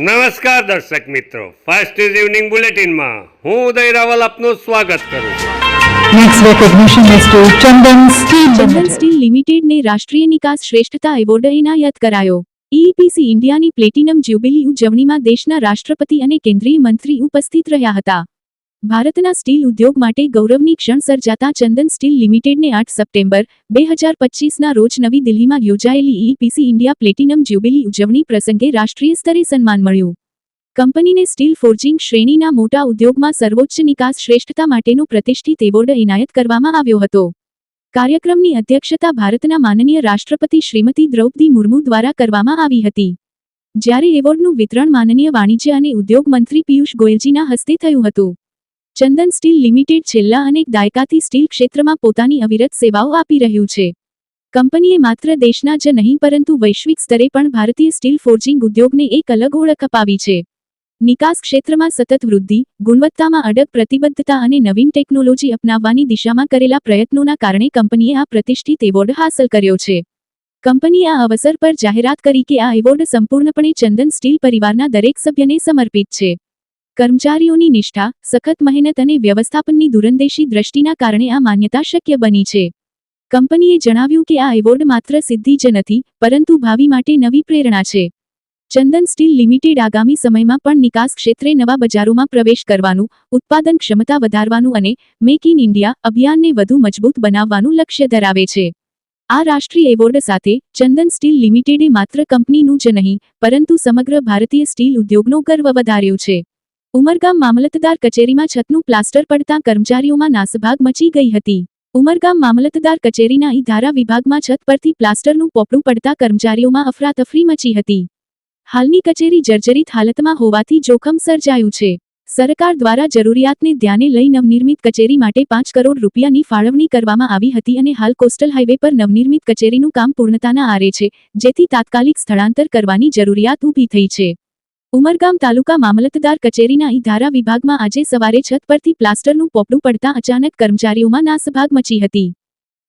નમસ્કાર દર્શક મિત્રો. ફાસ્ટ ઇઝ ઇવનિંગ બુલેટિનમાં હું ઉદય રાવલ આપનું સ્વાગત કરું છું. Chandan Steel Chandan. સ્ટીલ લિમિટેડને રાષ્ટ્રીય નિકાસ શ્રેષ્ઠતા એવોર્ડ એનાયત કરાયો. ઈપીસી ઇન્ડિયાની પ્લેટિનમ જ્યુબિલી ઉજવણીમાં દેશના રાષ્ટ્રપતિ અને કેન્દ્રીય મંત્રી ઉપસ્થિત રહ્યા હતા. ભારતના સ્ટીલ ઉદ્યોગ માટે ગૌરવની ક્ષણ સર્જાતા ચંદન સ્ટીલ લિમિટેડને આઠ સપ્ટેમ્બર, બે હજાર પચીસના રોજ નવી દિલ્હીમાં યોજાયેલી ઈપીસી ઇન્ડિયા પ્લેટિનમ જ્યુબિલી ઉજવણી પ્રસંગે રાષ્ટ્રીય સ્તરે સન્માન મળ્યું. કંપનીને સ્ટીલ ફોર્જિંગ શ્રેણીના મોટા ઉદ્યોગમાં સર્વોચ્ચ નિકાસ શ્રેષ્ઠતા માટેનો પ્રતિષ્ઠિત એવોર્ડ એનાયત કરવામાં આવ્યો હતો. કાર્યક્રમની અધ્યક્ષતા ભારતના માનનીય રાષ્ટ્રપતિ શ્રીમતી દ્રૌપદી મુર્મુ દ્વારા કરવામાં આવી હતી. જ્યારે એવોર્ડનું વિતરણ માનનીય વાણિજ્ય અને ઉદ્યોગ મંત્રી પિયુષ ગોયલજીના હસ્તે થયું હતું. ચંદન સ્ટીલ લિમિટેડ છેલ્લા અનેક દાયકાથી સ્ટીલ ક્ષેત્રમાં પોતાની અવિરત સેવાઓ આપી રહ્યું છે. કંપનીએ માત્ર દેશના જ નહીં, પરંતુ વૈશ્વિક સ્તરે પણ ભારતીય સ્ટીલ ફોર્જિંગ ઉદ્યોગને એક અલગ ઓળખ અપાવી છે. નિકાસ ક્ષેત્રમાં સતત વૃદ્ધિ, ગુણવત્તામાં અડગ પ્રતિબદ્ધતા અને નવીન ટેકનોલોજી અપનાવવાની દિશામાં કરેલા પ્રયત્નોના કારણે કંપનીએ આ પ્રતિષ્ઠિત એવોર્ડ હાંસલ કર્યો છે. કંપનીએ આ અવસર પર જાહેરાત કરી કે આ એવોર્ડ સંપૂર્ણપણે ચંદન સ્ટીલ પરિવારના દરેક સભ્યને સમર્પિત છે. કર્મચારીઓની નિષ્ઠા, સખત મહેનત અને વ્યવસ્થાપનની દૂરંદેશી દ્રષ્ટિના કારણે આ માન્યતા શક્ય બની છે. કંપનીએ જણાવ્યું કે આ એવોર્ડ માત્ર સિદ્ધિ જ નથી, પરંતુ ભાવિ માટે નવી પ્રેરણા છે. ચંદન સ્ટીલ લિમિટેડ આગામી સમયમાં પણ નિકાસ ક્ષેત્રે નવા બજારોમાં પ્રવેશ કરવાનું, ઉત્પાદન ક્ષમતા વધારવાનું અને મેક ઇન ઇન્ડિયા અભિયાનને વધુ મજબૂત બનાવવાનું લક્ષ્ય ધરાવે છે. આ રાષ્ટ્રીય એવોર્ડ સાથે ચંદન સ્ટીલ લિમિટેડે માત્ર કંપનીનું જ નહીં, પરંતુ સમગ્ર ભારતીય સ્ટીલ ઉદ્યોગનો ગર્વ વધાર્યો છે. ઉમરગામ મામલતદાર કચેરીમાં છતનું પ્લાસ્ટર પડતા કર્મચારીઓમાં નાસભાગ મચી ગઈ હતી. ઉમરગામ મામલતદાર કચેરીના ઈ ધારા વિભાગમાં છત પરથી પ્લાસ્ટરનું પોપડું પડતા કર્મચારીઓમાં અફરાતફરી મચી હતી. હાલની કચેરી જર્જરિત હાલતમાં હોવાથી જોખમ સર્જાયું છે. સરકાર દ્વારા જરૂરિયાતને ધ્યાને લઈ નવનિર્મિત કચેરી માટે પાંચ કરોડ રૂપિયાની ફાળવણી કરવામાં આવી હતી અને હાલ કોસ્ટલ હાઇવે પર નવનિર્મિત કચેરીનું કામ પૂર્ણતાના આરે છે, જેથી તાત્કાલિક સ્થળાંતર કરવાની જરૂરિયાત ઊભી થઈ છે. ઉમરગામ તાલુકા મામલતદાર કચેરીના ઈ ધારા વિભાગમાં આજે સવારે છત પરથી પ્લાસ્ટરનું પોપડું પડતા અચાનક કર્મચારીઓમાં નાસભાગ મચી હતી.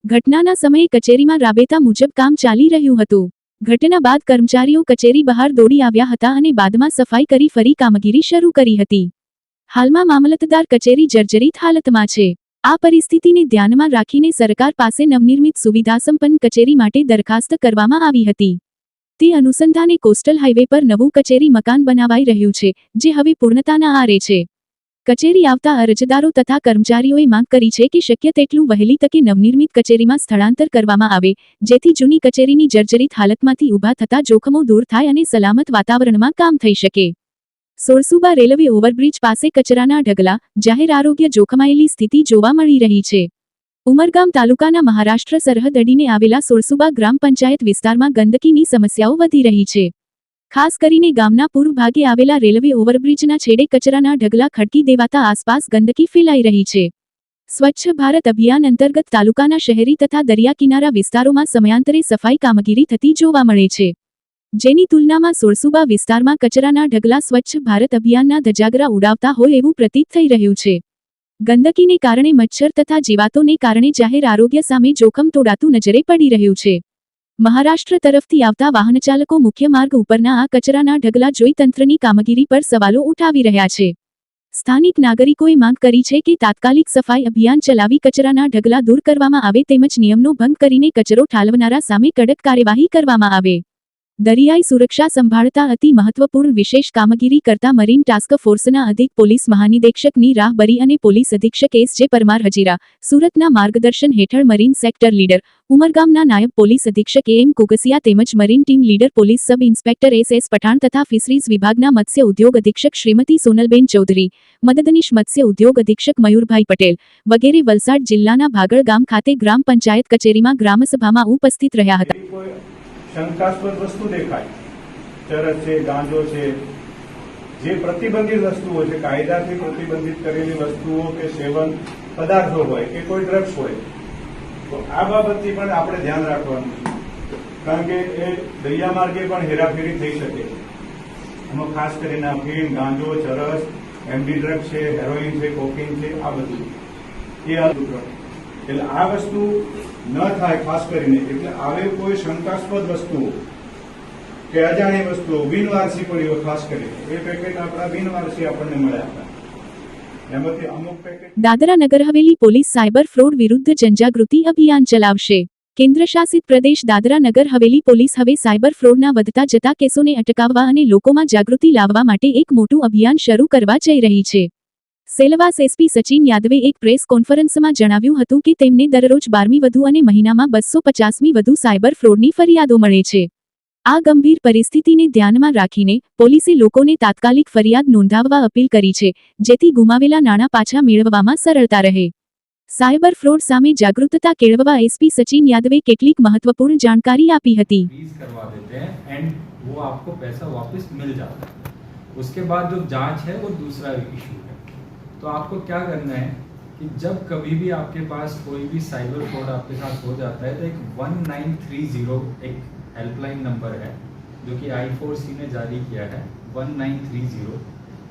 ઘટનાના સમયે કચેરીમાં રાબેતા મુજબ કામ ચાલી રહ્યું હતું. ઘટના બાદ કર્મચારીઓ કચેરી બહાર દોડી આવ્યા હતા અને બાદમાં સફાઈ કરી ફરી કામગીરી શરૂ કરી હતી. હાલમાં મામલતદાર કચેરી જર્જરિત હાલતમાં છે. આ પરિસ્થિતિને ધ્યાનમાં રાખીને સરકાર પાસે નવનિર્મિત સુવિધાસંપન્ન કચેરી માટે દરખાસ્ત કરવામાં આવી હતી. તે અનુસંધાને કોસ્ટલ હાઈવે પર નવું કચેરી મકાન બનાવાઈ રહ્યું છે, જે હવે પૂર્ણતાના આરે છે. કચેરી આવતા અરજદારો તથા કર્મચારીઓએ માંગ કરી છે કે શક્ય તેટલું વહેલી તકે નવનિર્મિત કચેરીમાં સ્થળાંતર કરવામાં આવે, જેથી જૂની કચેરીની જર્જરિત હાલતમાંથી ઊભા થતા જોખમો દૂર થાય અને સલામત વાતાવરણમાં કામ થઈ શકે. સોરસુબા રેલવે ઓવરબ્રિજ પાસે કચરાના ઢગલા, જાહેર આરોગ્ય જોખમાયેલી સ્થિતિ જોવા મળી રહી છે. ઉમરગામ તાલુકાના મહારાષ્ટ્ર સરહદ અડીને આવેલા સોળસુબા ગ્રામ પંચાયત વિસ્તારમાં ગંદકીની સમસ્યાઓ વધી રહી છે. ખાસ કરીને ગામના પૂર્વ ભાગે આવેલા રેલવે ઓવરબ્રિજના છેડે કચરાના ઢગલા ખડકી દેવાતા આસપાસ ગંદકી ફેલાઈ રહી છે. સ્વચ્છ ભારત અભિયાન અંતર્ગત તાલુકાના શહેરી તથા દરિયા કિનારા વિસ્તારોમાં સમયાંતરે સફાઈ કામગીરી થતી જોવા મળે છે. જેની તુલનામાં સોરસુબા વિસ્તારમાં કચરાના ઢગલા સ્વચ્છ ભારત અભિયાનના ધજાગરા ઉડાવતા હોય એવું પ્રતીત થઈ રહ્યું છે. ગંદકીને કારણે મચ્છર તથા જીવાતોને કારણે જાહેર આરોગ્ય સામે જોખમ તોડાતું નજરે પડી રહ્યું છે. મહારાષ્ટ્ર તરફથી આવતા વાહનચાલકો મુખ્ય માર્ગ ઉપરના આ કચરાના ઢગલા જોઈ તંત્રની કામગીરી પર સવાલો ઉઠાવી રહ્યા છે. સ્થાનિક નાગરિકોએ માંગ કરી છે કે તાત્કાલિક સફાઈ અભિયાન ચલાવી કચરાના ઢગલા દૂર કરવામાં આવે તેમજ નિયમનો ભંગ કરીને કચરો ઠાલવનારા સામે કડક કાર્યવાહી કરવામાં આવે. દરિયાઈ સુરક્ષા સંભાળતા અતિ મહત્વપૂર્ણ વિશેષ કામગીરી કરતા મરીન ટાસ્ક ફોર્સના અધિક પોલીસ મહાનિદેશકની રાહબરી અને પોલીસ અધિક્ષક એસ જે પરમાર હજીરા, સુરતના માર્ગદર્શન હેઠળ મરીન સેક્ટર લીડર, ઉમરગામના નાયબ પોલીસ અધિક્ષક એમ કુગસિયા તેમજ marine team leader police sub inspector S S Pathan તથા ફિશરીઝ વિભાગના મત્સ્ય ઉદ્યોગ અધિક્ષક શ્રીમતી સોનલબેન ચૌધરી, મદદનીશ મત્સ્ય ઉદ્યોગ અધિક્ષક મયુરભાઈ પટેલ વગેરે વલસાડ જિલ્લાના ભાગળ ગામ ખાતે ગ્રામ પંચાયત કચેરીમાં ગ્રામસભામાં ઉપસ્થિત રહ્યા હતા. શંકાસ્પદ વસ્તુ દેખાય. ચરસ છે, ગાંજો છે, જે પ્રતિબંધિત વસ્તુઓ છે, કાયદાથી પ્રતિબંધિત કરેલી વસ્તુઓ કે સેવન પદાર્થો હોય કે કોઈ ડ્રગ્સ હોય. તો આ બાબતથી પણ આપણે ધ્યાન રાખવાનું છે. કારણ કે એ દરિયા માર્ગે પણ હેરાફેરી થઈ શકે. છે એમાં ખાસ કરીને અફીણ ગાંજો, ચરસ, એમડી ડ્રગ્સ છે હેરોઇન છે કોકીન છે, આ બધું. એ એટલે આ વસ્તુ ન થાય ખાસ કરીને એટલે આવે કોઈ શંકાસ્પદ વસ્તુઓ કે અજાણી વસ્તુઓ બિનવારસી પડીઓ ખાસ કરીને, એ પેકેટ આપણા બિનવારસી આપણને મળ્યા હતા Dadra Nagar Haveli police cyber fraud વિરુદ્ધ જનજાગૃતિ અભિયાન ચલાવશે. કેન્દ્રશાસિત પ્રદેશ દાદરા નગર હવેલી પોલીસ હવે સાયબર ફ્રોડના વધતા જતા કેસોને અટકાવવા અને લોકોમાં જાગૃતિ લાવવા માટે એક મોટું અભિયાન શરૂ કરવા જઈ રહી છે. સેલવાસ એસપી સચિન યાદવે એક પ્રેસ કોન્ફરન્સમાં જણાવ્યું હતું કે તેમને દરરોજ બારમી વધુ અને મહિનામાં બસો પચાસમી વધુ સાયબર ફ્રોડની ફરિયાદો મળે છે આ ગંભીર પરિસ્થિતિને ધ્યાનમાં રાખીને પોલીસે લોકોને તાત્કાલિક ફરિયાદ નોંધાવવા અપીલ કરી છે જેથી ગુમાવેલા નાણાં પાછા મેળવવામાં સરળતા રહે સાયબર ફ્રોડ સામે જાગૃતતા કેળવવા એસપી સચિન યાદવે કેટલીક મહત્વપૂર્ણ જાણકારી આપી હતી फ्रीज करवा देते हैं एंड वो आपको पैसा वापस मिल जाता है उसके बाद जो जांच है वो दूसरा इशू है तो आपको क्या करना है कि जब कभी भी आपके पास कोई भी साइबर फ्रॉड आपके साथ हो जाता है तो एक 1930 एक हेल्पलाइन नंबर है, जो कि आई फोर सी ने जारी किया है 1930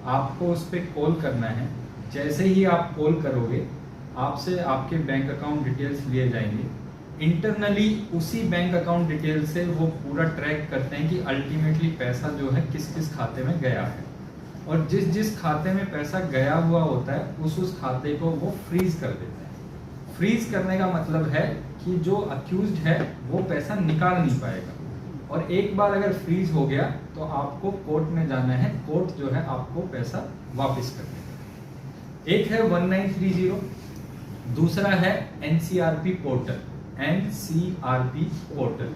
आपको उस पर कॉल करना है। जैसे ही आप कॉल करोगे, आपसे आपके बैंक अकाउंट डिटेल्स लिए जाएँगे। इंटरनली उसी बैंक अकाउंट डिटेल से वो पूरा ट्रैक करते हैं कि अल्टीमेटली पैसा जो है किस किस खाते में गया है। और जिस जिस खाते में पैसा गया हुआ होता है, उस उस खाते को वो फ्रीज कर देते हैं। फ्रीज करने का मतलब है कि जो अक्यूज है, वो पैसा निकाल नहीं पाएगा। और एक बार अगर फ्रीज हो गया तो आपको कोर्ट में जाना है। कोर्ट जो है, आपको पैसा वापस कर देगा। एक है 1930 दूसरा है एनसीआरपी पोर्टल एनसीआरपी पोर्टल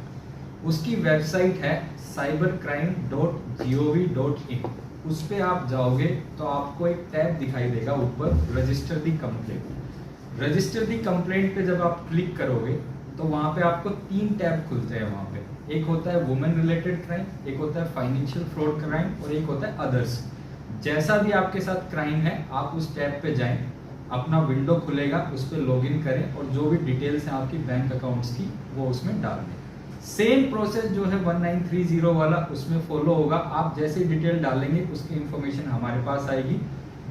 उसकी वेबसाइट है cyber crime dot G O V dot in उस पर आप जाओगे तो आपको एक टैब दिखाई देगा ऊपर register the complaint register the complaint पे जब आप क्लिक करोगे तो वहाँ पे आपको तीन टैब खुलते हैं वहाँ पे। एक होता है वुमेन रिलेटेड क्राइम एक होता है फाइनेंशियल फ्रॉड क्राइम और एक होता है अदर्स जैसा भी आपके साथ क्राइम है, आप उस टैब पे जाएँ, अपना विंडो खुलेगा, उस पर लॉग करें और जो भी डिटेल्स हैं आपकी बैंक अकाउंट्स की, वो उसमें डाल दें। सेम प्रोसेस जो है 1930 वाला उसमें फॉलो होगा आप जैसे डिटेल डालेंगे उसकी इंफॉर्मेशन हमारे पास आएगी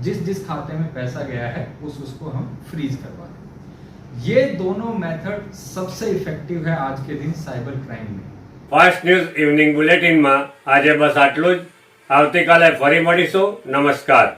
जिस जिस खाते में पैसा गया है उस उसको हम फ्रीज करवा देंगे ये दोनों मेथड सबसे इफेक्टिव है आज के दिन साइबर क्राइम में ફાસ્ટ ન્યૂઝ ઇવનિંગ બુલેટિનમાં આજે બસ આટલું જ આવતીકાલે ફરી મળીશું નમસ્કાર